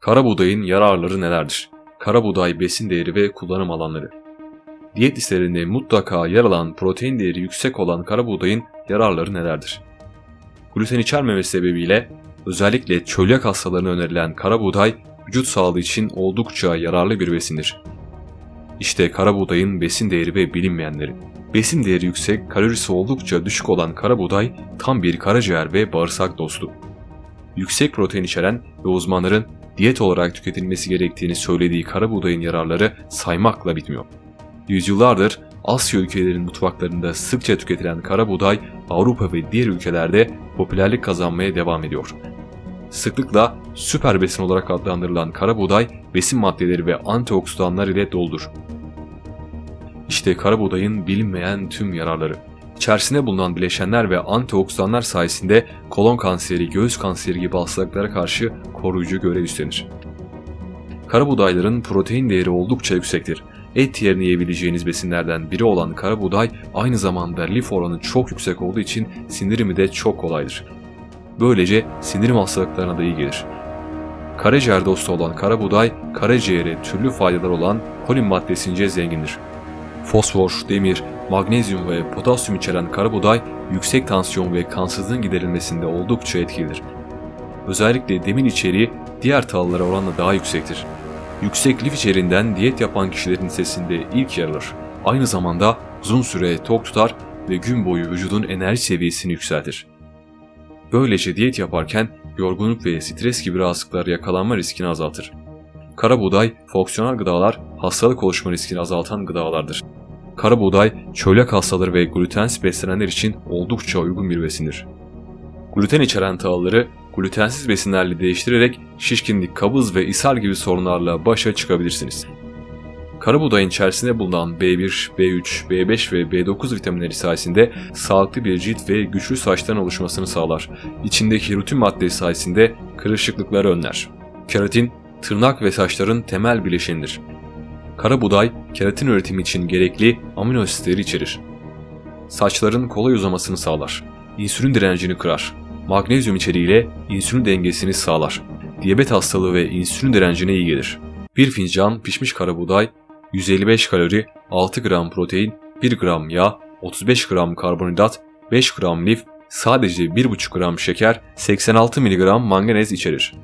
Kara buğdayın yararları nelerdir? Kara buğday besin değeri ve kullanım alanları. Diyet listelerinde mutlaka yer alan protein değeri yüksek olan kara buğdayın yararları nelerdir? Gluten içermemesi sebebiyle özellikle çölyak hastalarına önerilen kara buğday vücut sağlığı için oldukça yararlı bir besindir. İşte kara buğdayın besin değeri ve bilinmeyenleri. Besin değeri yüksek, kalorisi oldukça düşük olan kara buğday tam bir karaciğer ve bağırsak dostu. Yüksek protein içeren ve uzmanların diyet olarak tüketilmesi gerektiğini söylediği kara buğdayın yararları saymakla bitmiyor. Yüzyıllardır Asya ülkelerinin mutfaklarında sıkça tüketilen kara buğday Avrupa ve diğer ülkelerde popülerlik kazanmaya devam ediyor. Sıklıkla süper besin olarak adlandırılan kara buğday besin maddeleri ve antioksidanlar ile doldur. İşte kara buğdayın bilinmeyen tüm yararları. İçerisinde bulunan bileşenler ve antioksidanlar sayesinde kolon kanseri, göğüs kanseri gibi hastalıklara karşı koruyucu görev üstlenir. Kara buğdayların protein değeri oldukça yüksektir. Et yerine yiyebileceğiniz besinlerden biri olan kara buğday aynı zamanda lif oranı çok yüksek olduğu için sindirimi de çok kolaydır. Böylece sindirim hastalıklarına da iyi gelir. Karaciğer dostu olan kara buğday, karaciğere türlü faydalar olan kolin maddesince zengindir. Fosfor, demir, magnezyum ve potasyum içeren kara buğday yüksek tansiyon ve kansızlığın giderilmesinde oldukça etkilidir. Özellikle demir içeriği diğer tahıllara oranla daha yüksektir. Yüksek lif içeriğinden diyet yapan kişilerin sesinde ilk yer alır. Aynı zamanda uzun süre tok tutar ve gün boyu vücudun enerji seviyesini yükseltir. Böylece diyet yaparken yorgunluk ve stres gibi rahatsızlıklar yakalanma riskini azaltır. Kara buğday, fonksiyonel gıdalar, hastalık oluşma riskini azaltan gıdalardır. Kara buğday, çölyak hastaları ve glutensiz beslenenler için oldukça uygun bir besindir. Gluten içeren tahılları glutensiz besinlerle değiştirerek şişkinlik, kabız ve ishal gibi sorunlarla başa çıkabilirsiniz. Kara buğdayın içerisinde bulunan B1, B3, B5 ve B9 vitaminleri sayesinde sağlıklı bir cilt ve güçlü saçların oluşmasını sağlar. İçindeki rutin madde sayesinde kırışıklıkları önler. Keratin, tırnak ve saçların temel bileşenidir. Kara buğday, keratin üretimi için gerekli amino asitleri içerir. Saçların kolay uzamasını sağlar. İnsülin direncini kırar. Magnezyum içeriğiyle insülin dengesini sağlar. Diyabet hastalığı ve insülin direncine iyi gelir. Bir fincan pişmiş kara buğday 155 kalori, 6 gram protein, 1 gram yağ, 35 gram karbonhidrat, 5 gram lif, sadece 1,5 gram şeker, 86 mg manganez içerir.